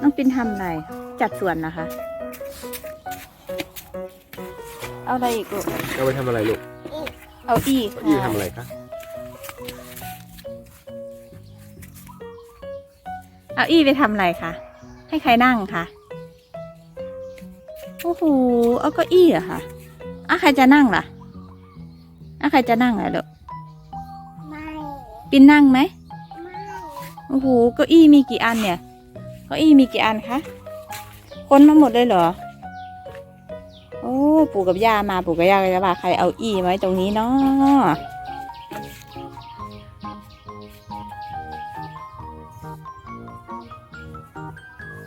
น้องปินทำอะไร จัดสวนนะคะ เอาอะไรอีกลูก เอาไปทำอะไรลูกเอาอีกเอาอี้ไปค่ะทำอะไรคะ เอาอี้ไปทำอะไรคะ ให้ใครนั่งคะโอ้โห เอาเก็อี้เหรอคะอะใครจะนั่งล่ะอะใครจะนั่งล่ะลูกไม่ปินนั่งไหมไม่ โอ้โห เก้าอี้มีกี่อันเนี่ยเก้าอี้มีกี่อันคะคนมาหมดเลยเหรอ โอ้ปู่กับย่ามาปู่กับย่าก็จะว่าใครเอาอี้ไว้ตรงนี้เนาะ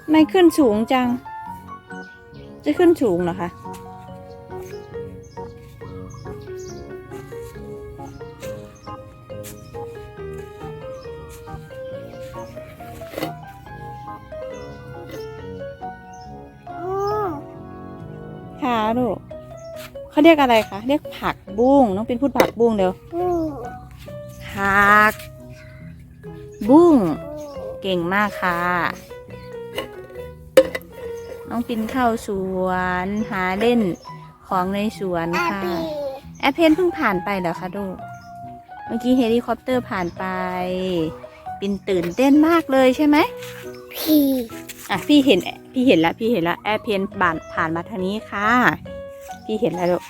ไม่ขึ้นสูงจัง จะขึ้นสูงเหรอคะ ค่ะลูกเขาเรียกอะไรคะ เรียกผักบุ้งน้องเป็นพูดผักบุ้งเดี๋ยวผัก บุ้ง เก่งมากค่ะ น้องปินเข้าสวนหาเล่นของในสวนค่ะ แอปเพนเพิ่งผ่านไปเหรอคะลูกเมื่อกี้เฮลิคอปเตอร์ผ่านไป ปินตื่นเต้นมากเลยใช่ไหมพี อะพี่เห็นพี่เห็นแล้วพี่เห็นแล้วแอร์เพนผ่านผ่านมาทางนี้ค่ะ พี่เห็นแล้วลูก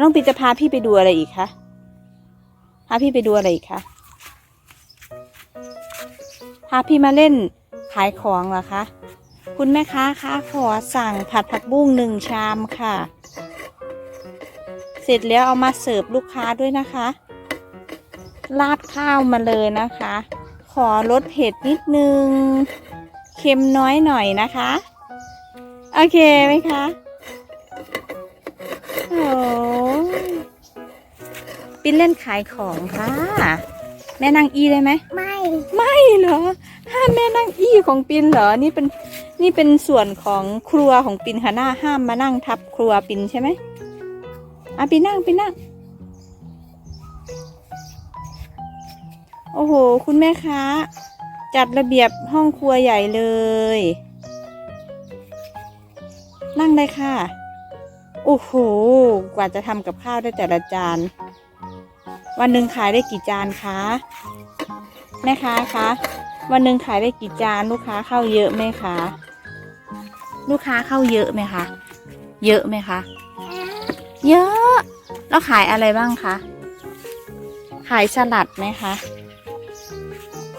น้องปินจะพาพี่ไปดูอะไรอีกคะพาพี่ไปดูอะไรอีกคะพาพี่มาเล่นขายของเหรอคะคุณแม่ค้าคะขอสั่งผัดผักบุ้งหนึ่งชามค่ะ เสร็จแล้วเอามาเสิร์ฟลูกค้าด้วยนะคะราดข้าวมาเลยนะคะ ขอลดเผ็ดนิดนึง ค็มน้อยหน่อยนะคะ โอเคไหมคะโอ้ยปินเล่นขายของค่ะ แม่นางอีได้ไหมไม่ ไม่เหรอห้ามแม่นั่งอี้ของปินเหรอ นี่เป็นนี่เป็นส่วนของครัวของปินค่ะหน้าห้ามมานั่งทับครัวปินใช่ไหมอะปินนั่งปินนั่ง โอ้โห คุณแม่คะ จัดระเบียบห้องครัวใหญ่เลย นั่งเลยค่ะ โอ้โห กว่าจะทำกับข้าวได้แต่ละจาน วันหนึ่งขายได้กี่จานคะแม่ค้าคะ วันหนึ่งขายได้กี่จานลูกค้าเข้าเยอะไหมคะ ลูกค้าเข้าเยอะไหมคะ เยอะไหมคะ เยอะ แล้วขายอะไรบ้างคะ ขายสลัดไหมคะ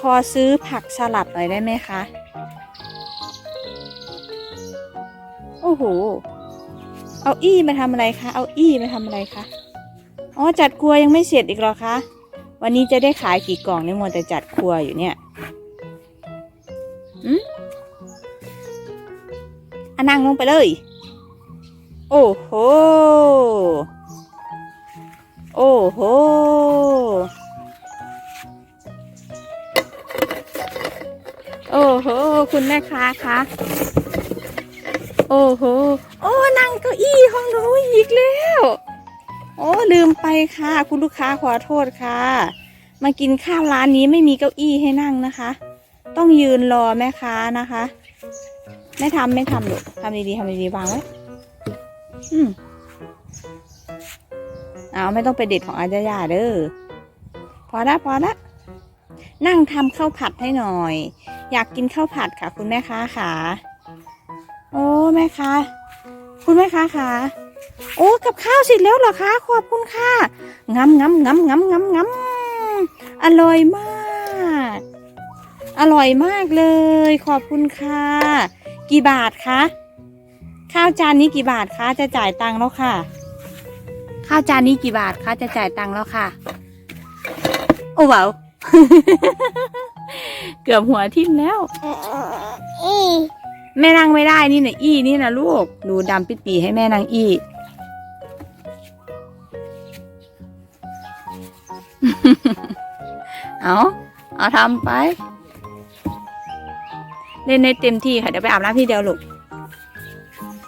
อซื้อผักสลัดหน่อยได้ไหมคะ โอ้โห เอาอี้มาทำอะไรคะ เอาอี้มาทำอะไรคะ อ๋อ จัดครัวยังไม่เสร็จอีกหรอคะ วันนี้จะได้ขายกี่กล่องเนี่ยมัวแต่จัดครัวอยู่เนี่ยอืมอะนั่งลงไปเลย โอ้โห โอ้โห โอ้โห คุณแม่ค้าคะโอ้โห โอ้นั่งเก้าอี้ห้องนูอีกแล้ว โอ้ลืมไปค่ะ คุณลูกค้าขอโทษค่ะ มากินข้าวร้านนี้ไม่มีเก้าอี้ให้นั่งนะคะ ต้องยืนรอแม่ค้านะคะ ไม่ทำไม่ทำหรอกทำดีๆทำดีๆวางไว้อืมเอาไม่ต้องไปเด็ดของอาจารย์เด้อพอละพอละนั่งทำข้าวผัดให้หน่อย อยากกินข้าวผัดค่ะ คุณแม่ค้าค่ะ โอ้แม่ค้าคุณแม่ค้าค่ะ โอ้กับข้าวเสร็จแล้วเหรอคะขอบคุณค่ะงำงำงำงำงำงำอร่อยมาก อร่อยมากเลย ขอบคุณค่ะ กี่บาทคะข้าวจานนี้กี่บาทคะจะจ่ายตังค์แล้วค่ะ ข้าวจานนี้กี่บาทคะจะจ่ายตังค์แล้วค่ะ โอ้ว้าว เกือบหัวทิ่มแล้วอีแม่นั่งไม่ได้นี่นะอี้นี่นะลูก ดูดำปิดปีให้แม่นั่งอี้เอาเอาทำไป เล่นในเต็มที่ค่ะ เดี๋ยวไปอาบน้ำที่เดียวลูก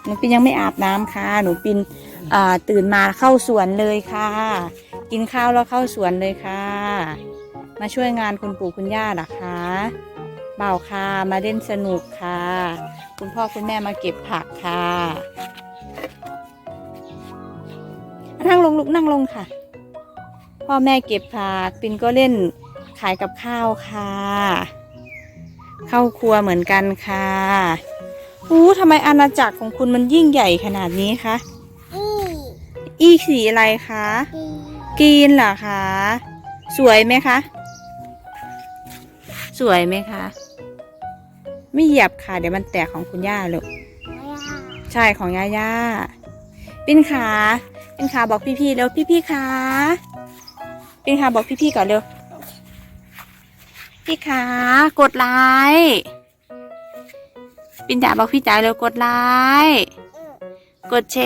หนูปินยังไม่อาบน้ำค่ะ หนูปินอ่าตื่นมาเข้าสวนเลยค่ะ กินข้าวแล้วเข้าสวนเลยค่ะ มาช่วยงานคุณปู่คุณย่าเหรอคะเปล่าค่ะ มาเล่นสนุกค่ะ คุณพ่อคุณแม่มาเก็บผักค่ะนั่งลงลูกนั่งลงค่ะ พ่อแม่เก็บผักปินก็เล่นขายกับข้าวค่ะ เข้าครัวเหมือนกันค่ะอู้ทำไมอาณาจักรของคุณมันยิ่งใหญ่ขนาดนี้คะอีอีสีอะไรคะอีกรีนเหรอคะ สวยไหมคะ สวยไหมคะ ไม่เหยียบค่ะ เดี๋ยวมันแตกของคุณย่าลูกไม่ยากใช่ของย่าย่าปินขาปินขาบอกพี่ๆเร็วพี่ๆขาปินขาบอกพี่ๆก่อนเร็วพี่ขากดไลค์ปินจ๋าบอกพี่จ๋าเร็วกดไลค์อืมกดแช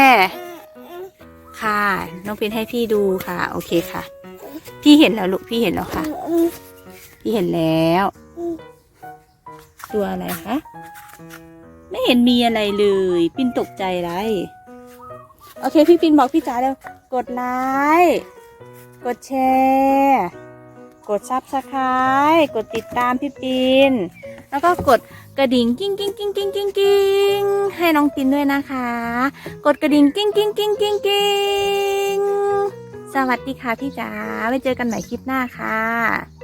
ร์อืมค่ะ น้องปินให้พี่ดูค่ะ โอเคค่ะ พี่เห็นแล้วลูกพี่เห็นแล้วค่ะอืม พี่เห็นแล้ว ตัวอะไรคะ ไม่เห็นมีอะไรเลย ปินตกใจไร โอเค พี่ปินบอกพี่จ๋าแล้ว กดไลค์ กดแชร์ กดซับสไครต์กดติดตามพี่ปิน แล้วก็กดกระดิ่งกิ้งกิ้งกิ้งกิ้งกิ้งกิ้งให้น้องปินด้วยนะคะ กดกระดิ่งกิ้งกิ้งกิ้งกิ้งกิ้งสวัสดีค่ะพี่จ๋าไว้เจอกันใหม่คลิปหน้าค่ะ